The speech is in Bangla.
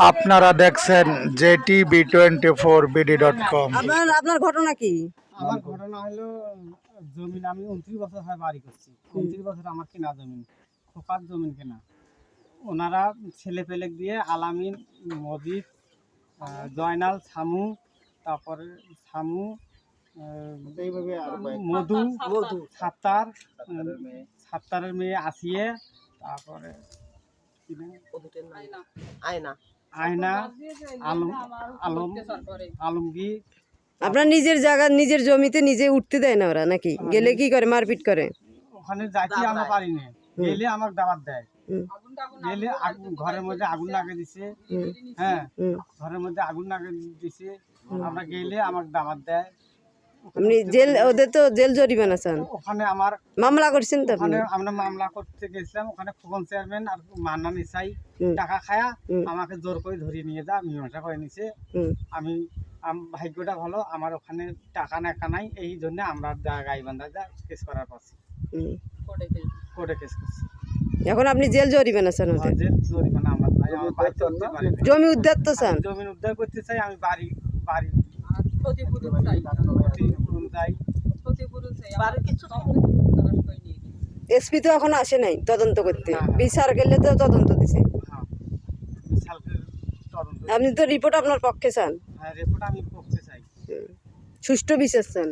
আপনারা দেখছেন JT B twenty four BD dot com আপনার আপনার ঘটনা কি? আমার ঘটনা হলো জমিন আমি উনত্রিশ বছর হয় বাড়ি করছি। উনত্রিশ বছর আমার কেনা জমিন খোকার জমিন কেনা। ওনারা ছেলে পেলে দিয়ে আলামিন মজিদ জয়নাল ছামু তারপরে আহ, মধু মধু। সাত্তার উম, সাত্তারের মেয়ে আসিয়ে তারপরে? আয়না। আয়না আলম আলম আলমগীর। আপনার নিজের জায়গা নিজের জমিতে নিজে উঠতে দেয় না ওরা নাকি? গেলে কি করে মারপিট করে? ওখানে যাইতে আমরা পারি না। গেলে আমার দাবার দেয়। গেলে আগুন ঘরের মধ্যে আগুন লাগিয়ে দিছে হ্যাঁ। ঘরের মধ্যে আগুন লাগিয়ে দিছে আমরা গেলে আমার দাবার দেয়। আপনি জেল ওদের তো জেল জরিমানা চান। ওখানে আমার মামলা করছেন তো আপনি? ওখানে আমরা মামলা করতে গেছিলাম ওখানে খোকন চেয়ারম্যান আর মান্নান ইসাই হুম। টাকা খায়া আমাকে জোর করে ধরিয়ে নিয়ে যা মীমাংসা করে নিছে। আমি আম- ভাগ্যটা ভালো আমার ওখানে টাকা নেকা নাই এই জন্য আমরা গাই বান্ধা যা কেস করার পাচ্ছি কোর্টে কেস। করছি। এখন আপনি জেল জরিমানা চান ওদের? যে জরিমানা আমরা। জমি উদ্ধার তো চান? জমি উদ্ধার করতে চাই আমি বাড়ি বাড়ি ক্ষতিপূরণ চাই। বাড়ির কিছু এসপি তো এখন আসে নাই তদন্ত করতে। বিচার গেলে তো তদন্ত দিছে। হ্যাঁ আপনি তো রিপোর্ট আপনার পক্ষে চান। হ্যাঁ রিপোর্ট আমি করতে চাই। সুষ্ঠু বিচার চান।